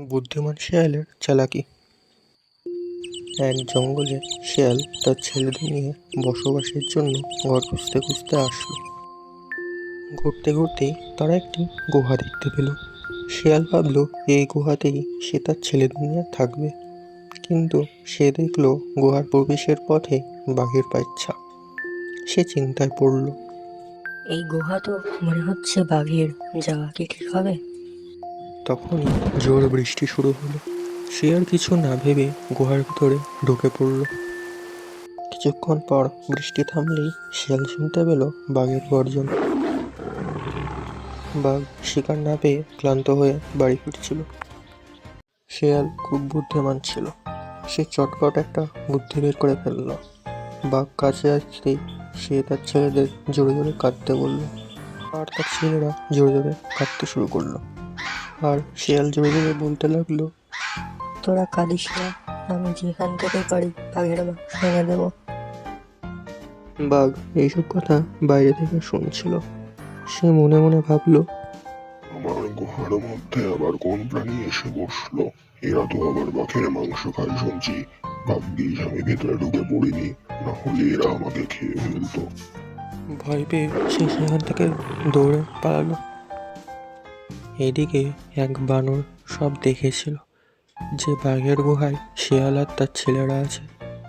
বুদ্ধিমান শেয়ালের চালাকি। এক জঙ্গলে শেয়াল তার ছেলেদের নিয়ে বসবাসের জন্য ঘর খুঁজতে খুঁজতে আসলো। ঘুরতে ঘুরতেই তারা একটি গুহা দেখতে পেল। শেয়াল ভাবলো, এই গুহাতেই সে তার ছেলেদের নিয়ে থাকবে। কিন্তু সে দেখল, গুহার প্রবেশের পথে বাঘের ছাপ। সে চিন্তায় পড়ল। এই গুহা তো মনে হচ্ছে বাঘের যাওয়া কি ঠিক হবে? তখনই জোর বৃষ্টি শুরু হলো। সে আর কিছু না ভেবে গুহার ভিতরে ঢুকে পড়ল। কিছুক্ষণ পর বৃষ্টি থামলেই শিয়াল শুনতে পেল বাঘের গর্জন। বাঘ শিকার না পেয়ে ক্লান্ত হয়ে বাড়ি ফিরছিল। শিয়াল খুব বুদ্ধিমান ছিল। সে চটপট একটা বুদ্ধি বের করে ফেলল। বাঘ কাছে আসতেই সে তার ছেলেদের জোরে জোরে কাঁদতে বলল। আর তার ছেলেরা জোরে জোরে কাঁদতে শুরু করল। আর শিয়াল জোরে জোরে বলতে লাগল তোরা কাঁদিস না আমি যেখান থেকে পারি বাঘের মাংস এনে দেবো। বাঘ এইসব কথা বাইরে থেকে শুনছিল। সে মনে মনে ভাবলো আমার গুহার মধ্যে আবার কোন প্রাণী এসে বসল? এরা তো আবার বাঘের মাংস খায় শুনছি। ভাগ্যিস আমি ভেতরে ঢুকে পড়িনি না হলে এরা আমাকে খেয়ে ফেলতো। ভয় পেয়ে সে সেখান থেকে দৌড়ে পালালো। এদিকে এক বানর সব দেখেছিল। যে বাঘের গুহায় শিয়াল আর তার ছেলেরা আছে,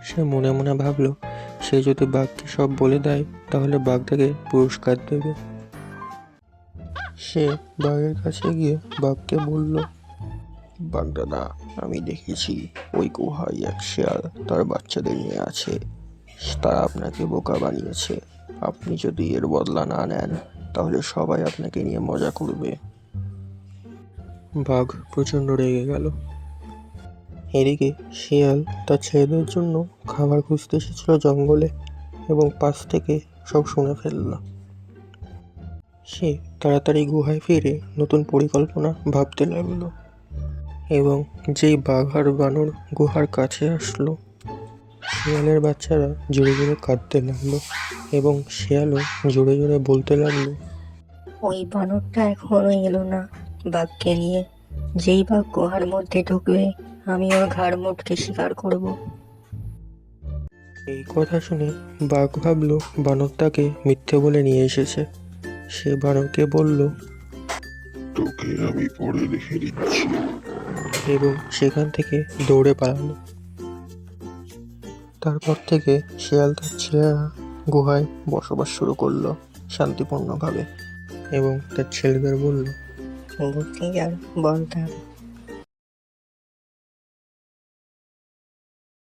সে মনে মনে ভাবলো, সে যদি বাঘকে সব বলে দেয়, তাহলে বাঘ তাকে পুরস্কার দেবে। সে বাঘের কাছে গিয়ে বাঘকে বলল বাঘ দাদা আমি দেখেছি ওই গুহায় এক শিয়াল তার বাচ্চাদের নিয়ে আছে। তারা আপনাকে বোকা বানিয়েছে। আপনি যদি এর বদলা না নেন, তাহলে সবাই আপনাকে নিয়ে মজা করবে। বাঘ প্রচণ্ড রেগে গেল। এদিকে শিয়াল তার ছেলেদের জন্য খাবার খুঁজতে এসেছিল জঙ্গলে এবং পাশ থেকে সব শুনে ফেলল। সে তাড়াতাড়ি গুহায় ফিরে নতুন পরিকল্পনা ভাবতে লাগল এবং যেই বাঘ আর বানর গুহার কাছে আসলো, শিয়ালের বাচ্চারা জোরে জোরে কাঁদতে লাগল এবং শিয়ালও জোরে জোরে বলতে লাগল, ওই বানরটা এখনও এলো না। বাঘকে নিয়ে। যেই বাঘ গুহার মধ্যে ঢুকবে আমি ওর ঘাড় মুটকে শিকার করব। এই কথা শুনে বাঘ ভাবলো বানর তাকে মিথ্যে বলে নিয়ে এসেছে। সে বানরকে বলল তোকে আমি পরে দেখে দিচ্ছি। এবং সেখান থেকে দৌড়ে পালালো। তারপর থেকে শিয়াল তার ছেলেরা গুহায় বসবাস শুরু করল শান্তিপূর্ণভাবে। এবং তার ছেলেদের বলল বুদ্ধি আর বলতে হবে